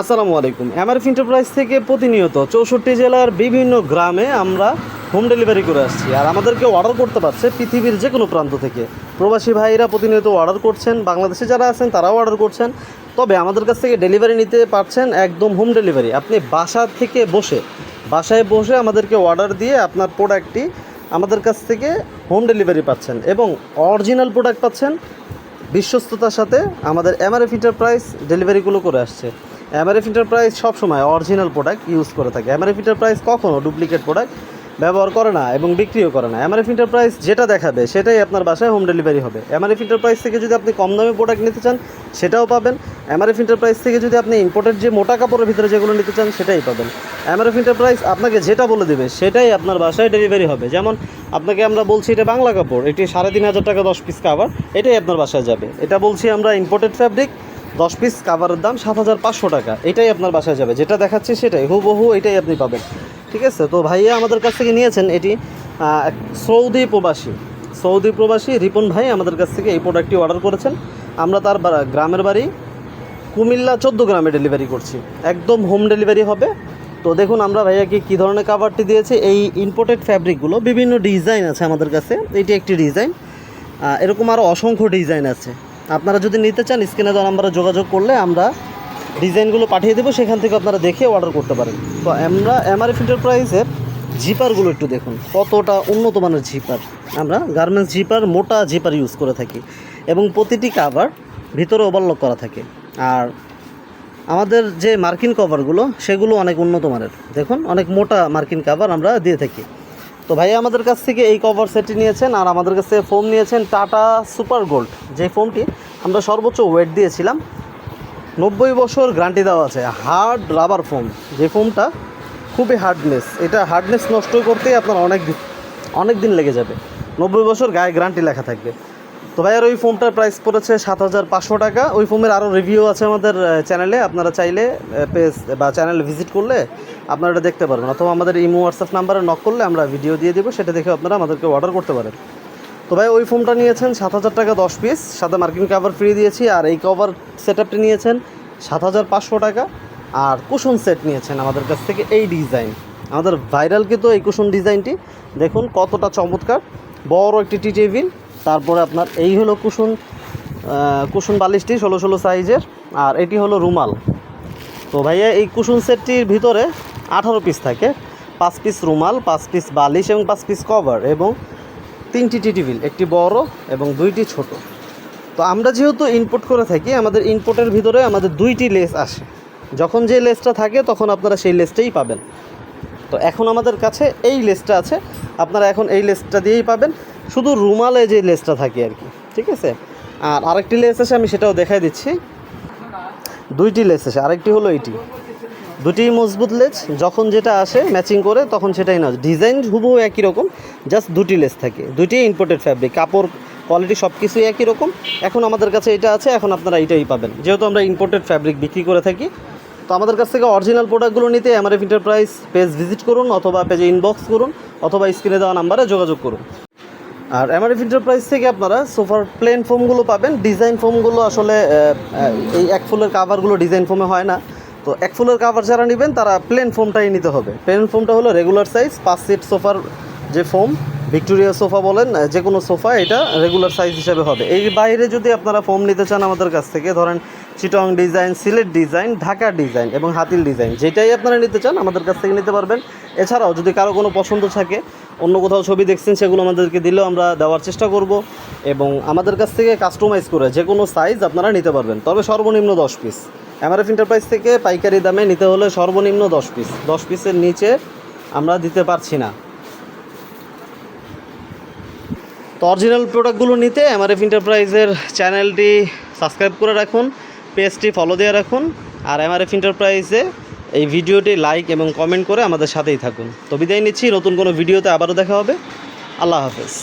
আসসালামু আলাইকুম। MRF enterprise থেকে প্রতিনিয়ত চৌষট্টি জেলার বিভিন্ন গ্রামে আমরা হোম ডেলিভারি করে আসছি। আর আমাদেরকে অর্ডার করতে পারছে পৃথিবীর যে কোনো প্রান্ত থেকে। প্রবাসী ভাইরা প্রতিনিয়ত অর্ডার করছেন, বাংলাদেশে যারা আছেন তারাও অর্ডার করছেন। তবে আমাদের কাছ থেকে ডেলিভারি নিতে পারছেন একদম হোম ডেলিভারি আপনি বাসা থেকে বসে, বাসায় বসে আমাদেরকে অর্ডার দিয়ে আপনার প্রোডাক্টটি আমাদের কাছ থেকে হোম ডেলিভারি পাচ্ছেন এবং অরিজিনাল প্রোডাক্ট পাচ্ছেন। বিশ্বস্ততার সাথে আমাদের এমআরএফ এন্টারপ্রাইজ ডেলিভারিগুলো করে আসছে। এমআরএফ এন্টারপ্রাইজ সবসময় অরিজিনাল প্রোডাক্ট ইউজ করে থাকে। এমআরএফ এন্টারপ্রাইজ কখনও ডুপ্লিকেট প্রোডাক্ট ব্যবহার করে না এবং বিক্রিও করে না। এমআরএফ এন্টারপ্রাইজ যেটা দেখাবে, সেটাই আপনার বাসায় হোম ডেলিভারি হবে। এমআরএফ এন্টারপ্রাইজ থেকে যদি আপনি কম দামে প্রোডাক্ট নিতে চান, সেটাও পাবেন। এমআরএফ এন্টারপ্রাইজ থেকে যদি আপনি ইম্পোর্টেড যে মোটা কাপড়ের ভিতরে যেগুলো নিতে চান, সেটাই পাবেন। এমআরএফ এন্টারপ্রাইজ আপনাকে যেটা বলে দেবে, সেটাই আপনার বাসায় ডেলিভারি হবে। যেমন আপনাকে আমরা বলছি এটা বাংলা কাপড়, এটি সাড়ে তিন হাজার টাকা দশ পিস কাভার এটাই আপনার বাসায় যাবে। এটা বলছি আমরা ইম্পোর্টেড ফ্যাব্রিক দশ পিস কাভারের দাম সাত হাজার পাঁচশো টাকা। এটাই আপনার বাসায় যাবে। যেটা দেখাচ্ছি সেটাই। হুবহু এটাই আপনি পাবেন। ঠিক আছে? তো ভাইয়া আমাদের কাছ থেকে নিয়েছেন এটি সৌদি প্রবাসী। সৌদি প্রবাসী রিপন ভাই আমাদের কাছ থেকে এই প্রোডাক্টটি অর্ডার করেছেন। আমরা তার গ্রামের বাড়ি কুমিল্লা চোদ্দ গ্রামে ডেলিভারি করছি। একদম হোম ডেলিভারি হবে। তো দেখুন আমরা ভাইয়াকে কী ধরনের কাভারটি দিয়েছি। এই ইম্পোর্টেড ফ্যাব্রিকগুলো বিভিন্ন ডিজাইন আছে আমাদের কাছে। এটি একটি ডিজাইন এরকম আরও অসংখ্য ডিজাইন আছে। আপনারা যদি নিতে চান, স্ক্রিনে দেওয়া নাম্বারে যোগাযোগ করলে আমরা ডিজাইনগুলো পাঠিয়ে দেবো। সেখান থেকে আপনারা দেখে অর্ডার করতে পারেন। তো আমরা এমআরএফ এন্টারপ্রাইজের জিপারগুলো একটু দেখুন। কতটা উন্নত মানের জিপার। আমরা গার্মেন্টস জিপার, মোটা জিপার ইউজ করে থাকি এবং প্রতিটি কাভার ভিতরে ওভারলক করা থাকে। আর আমাদের যে মার্কিন কভারগুলো সেগুলো অনেক উন্নত মানের। দেখুন, অনেক মোটা মার্কিন কভার আমরা দিয়ে থাকি। তো ভাই আমাদের কাছ থেকে এই কভার সেটটি নিয়েছেন আর আমাদের কাছ থেকে ফোম নিয়েছেন টাটা সুপার গোল্ড যে ফোমটি আমরা সর্বোচ্চ ওয়েট দিয়েছিলাম, নব্বই বছর গ্যারান্টি দেওয়া আছে হার্ড রাবার ফোম যে ফোমটা খুবই হার্ডনেস এটা হার্ডনেস নষ্ট করতেই আপনার অনেক অনেক দিন লেগে যাবে। নব্বই বছর গায়ে গ্যারান্টি লেখা থাকবে। তো ভাইয়ার ওই ফোমটার প্রাইস পড়েছে সাত হাজার পাঁচশো টাকা। ওই ফোমের আরও রিভিউ আছে আমাদের চ্যানেলে আপনারা চাইলে পেজ বা চ্যানেল ভিজিট করলে আপনারা এটা দেখতে পারবেন। অথবা আমাদের ইমো হোয়াটসঅ্যাপ নাম্বারে নক করলে আমরা ভিডিও দিয়ে দেবো, সেটা দেখে আপনারা আমাদেরকে অর্ডার করতে পারেন। তো ভাই, ওই ফোমটা নিয়েছেন সাত হাজার টাকা দশ পিস সাথে মার্কিং কাভার ফ্রি দিয়েছি, আর এই কভার সেট আপটি নিয়েছেন সাত হাজার পাঁচশো টাকা। আর কুশন সেট নিয়েছেন আমাদের কাছ থেকে এই ডিজাইন আমাদের ভাইরাল কিন্তু এই কুশন ডিজাইনটি দেখুন কতটা চমৎকার। বড় একটি টি টেবিল তারপরে আপনার এই হলো কুসুন কুসুন বালিশটি ষোলো ষোলো সাইজের, আর এটি হলো রুমাল। তো ভাইয়া, এই কুসুন সেটটির ভিতরে আঠারো পিস থাকে, পাঁচ পিস রুমাল, পাঁচ পিস বালিশ এবং পাঁচ পিস কভার এবং তিনটি টি টেবিল, একটি বড় এবং দুইটি ছোট। তো আমরা যেহেতু ইনপুট করে থাকি, আমাদের ইনপুটের ভিতরে আমাদের দুইটি লেস আসে। যখন যে লেসটা থাকে, তখন আপনারা সেই লেসটাই পাবেন। তো এখন আমাদের কাছে এই লেসটা আছে। আপনারা এখন এই লেসটা দিয়েই পাবেন। শুধু রুমালে যে লেসটা থাকে আর কি, ঠিক আছে? আর আরেকটি লেস আছে, আমি সেটাও দেখাই দিচ্ছি। দুইটি লেস আছে, আরেকটি হলো এইটি। দুটি মজবুত লেস, যখন যেটা আসে ম্যাচিং করে, তখন সেটাই না ডিজাইন হুবহু একই রকম, জাস্ট দুটি লেস থাকে। দুইটি ইম্পোর্টেড ফ্যাব্রিক কাপড় কোয়ালিটি সব কিছুই একই রকম। এখন আমাদের কাছে এটা আছে, এখন আপনারা এইটাই পাবেন। যেহেতু আমরা ইম্পোর্টেড ফ্যাব্রিক বিক্রি করে থাকি, তো আমাদের কাছ থেকে অরিজিনাল প্রোডাক্টগুলো নিতে এমআরএফ এন্টারপ্রাইজ পেজ ভিজিট করুন, অথবা পেজে ইনবক্স করুন, অথবা স্ক্রিনে দেওয়া নাম্বারে যোগাযোগ করুন। আর এমআরএফ এন্টারপ্রাইজ থেকে আপনারা সোফার প্লেন ফোমগুলো পাবেন। ডিজাইন ফোমগুলো আসলে এই এক ফুলের কাভারগুলো ডিজাইন ফোমে হয় না। তো এক ফুলের কাভার যারা নেবেন, তারা প্লেন ফোমটাই নিতে হবে। প্লেন ফোমটা হলো রেগুলার সাইজ পাঁচ সিট সোফার যে ফোম ভিক্টোরিয়া সোফা বলেন যে কোনো সোফা, এটা রেগুলার সাইজ হিসেবে হবে। এই বাইরে যদি আপনারা ফোম নিতে চান আমাদের কাছ থেকে, ধরেন Chittagong design Sylhet design Dhaka design এবং হাতিল ডিজাইন যেটাই আপনারা নিতে চান আমাদের কাছ থেকে নিতে পারবেন। এছাড়াও যদি কারও কোনো পছন্দ থাকে, অন্য কোথাও ছবি দেখছেন, সেগুলো আমাদেরকে দিলেও আমরা দেওয়ার চেষ্টা করব এবং আমাদের কাছ থেকে কাস্টমাইজ করে যে কোনো সাইজ আপনারা নিতে পারবেন। তবে সর্বনিম্ন দশ পিস এমআরএফ এন্টারপ্রাইজ থেকে পাইকারি দামে নিতে হলে সর্বনিম্ন দশ পিস দশ পিসের নিচে আমরা দিতে পারছি না। তো অরিজিনাল প্রোডাক্টগুলো নিতে এমআরএফ এন্টারপ্রাইজের চ্যানেলটি সাবস্ক্রাইব করে রাখুন পেজটি ফলো দিয়ে রাখুন, আর এমআরএফ এন্টারপ্রাইজে এই ভিডিওটি লাইক এবং কমেন্ট করে আমাদের সাথেই থাকুন। তো বিদায় নিচ্ছি, নতুন কোনো ভিডিওতে আবারও দেখা হবে। আল্লাহ হাফেজ।